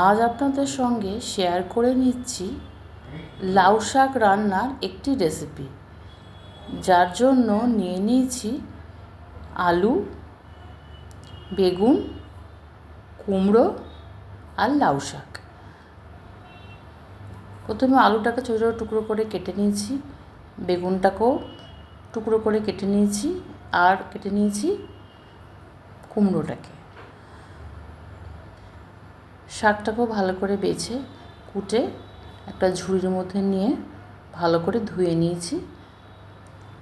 আজ আপনাদের সঙ্গে শেয়ার করে নিচ্ছি লাউ শাক রান্নার একটি রেসিপি যার জন্য নিয়ে নিয়েছি আলু, বেগুন, কুমড়ো আর লাউ শাক। প্রথমে আলুটাকে ছোটো ছোটো টুকরো করে কেটে নিয়েছি, বেগুনটাকেও টুকরো করে কেটে নিয়েছি আর কেটে নিয়েছি কুমড়োটাকে। শাকটাকেও ভালো করে বেছে, কুটে একটা ঝুড়ির মধ্যে নিয়ে ভালো করে ধুয়ে নিয়েছি।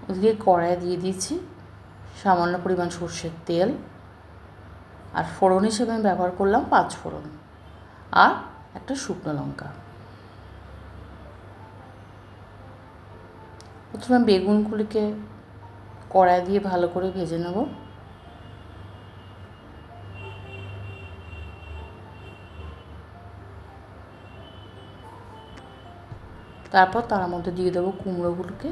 ওদিকে কড়াই দিয়ে দিয়েছি সামান্য পরিমাণ সর্ষের তেল আর ফোড়ন হিসেবে আমি ব্যবহার করলাম পাঁচ ফোড়ন আর একটা শুকনো লঙ্কা। প্রথমে বেগুনগুলিকে কড়াই দিয়ে ভালো করে ভেজে নেব। তারপর তার মধ্যে দিয়ে দেবো কুমড়োগুলোকে।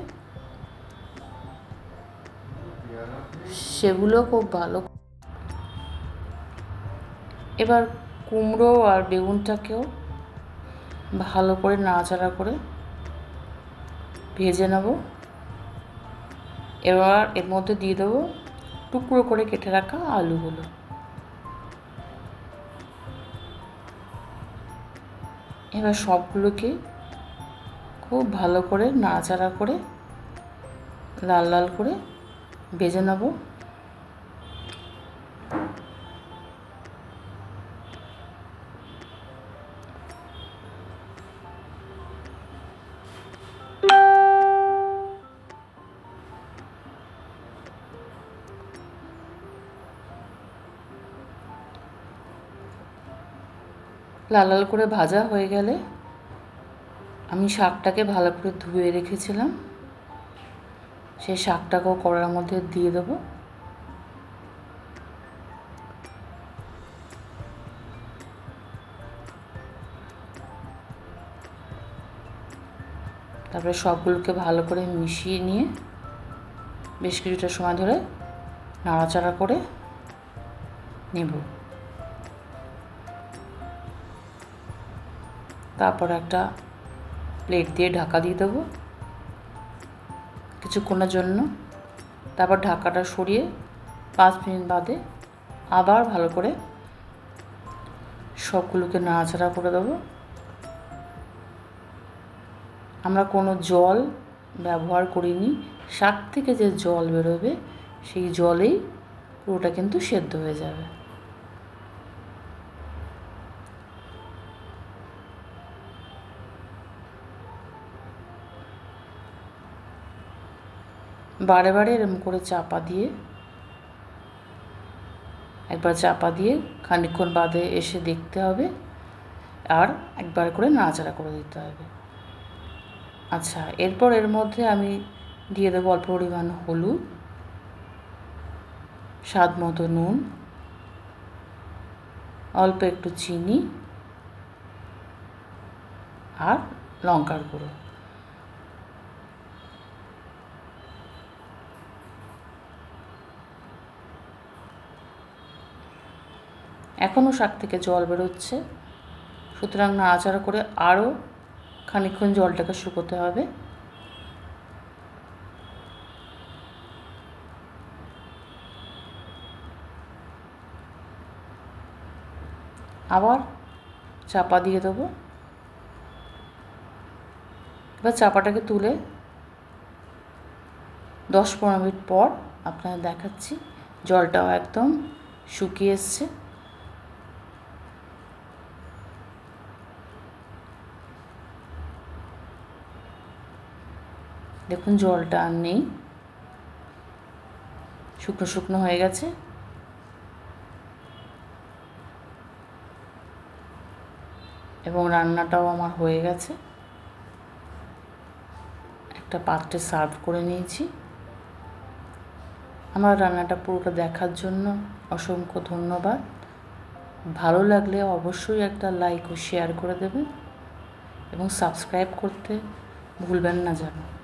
সেগুলো খুব ভালো। এবার কুমড়ো আর বেগুনটাকেও ভালো করে নাড়াচাড়া করে ভেজে নেব। এবার এর মধ্যে দিয়ে দেবো টুকরো করে কেটে রাখা আলুগুলো। এবার সবগুলোকে খুব ভালো করে নাড়াচাড়া করে লাল লাল করে ভেজে নেব। লাল লাল করে ভাজা হয়ে গেলে আমি শাকটাকে ভালো করে ধুয়ে রেখেছিলাম। সেই শাকটাকেও কড়ার মধ্যে দিয়ে দেবো। তারপরে সবগুলোকে ভালো করে মিশিয়ে নিয়ে বেশ কিছুটা সময় ধরে নাড়াচাড়া করে নেব। তারপর একটা প্লেট দিয়ে ঢাকা দিয়ে দেবো কিছুক্ষণের জন্য। তারপর ঢাকাটা সরিয়ে পাঁচ মিনিট বাদে আবার ভালো করে সবগুলোকে নাড়াচাড়া করে দেবো। আমরা কোনো জল ব্যবহার করিনি। শাক থেকে যে জল বেরোবে, সেই জলেই পুরোটা কিন্তু সেদ্ধ হয়ে যাবে। বারে বারে এরম করে চাপা দিয়ে, একবার চাপা দিয়ে খানিকক্ষণ বাদে এসে দেখতে হবে আর একবার করে নাড়াচাড়া করে দিতে হবে। আচ্ছা এরপর এর মধ্যে আমি দিয়ে দেবো অল্প পরিমাণ হলুদ, স্বাদ মতো নুন, অল্প একটু চিনি আর লঙ্কার গুঁড়ো। এখনও শাক থেকে জল বেরোচ্ছে। সুতরাং নাড়াচাড়া করে আরও খানিকক্ষণ জলটাকে শুকোতে হবে। আবার চাপা দিয়ে দেবো। এবার চাপাটাকে তুলে দশ পনেরো মিনিট পর আপনাদের দেখাচ্ছি। জলটাও একদম শুকিয়ে এসছে। দেখুন, জলটা আর নেই। শুকনো শুকনো হয়ে গেছে। এবং রান্নাটাও আমার হয়ে গেছে। একটা পাত্রে সার্ভ করে নিয়েছি। আমার রান্নাটা পুরোটা দেখার জন্য অসংখ্য ধন্যবাদ। ভালো লাগলে অবশ্যই একটা লাইক ও শেয়ার করে দেবেন। এবং সাবস্ক্রাইব করতে ভুলবেন না যেন।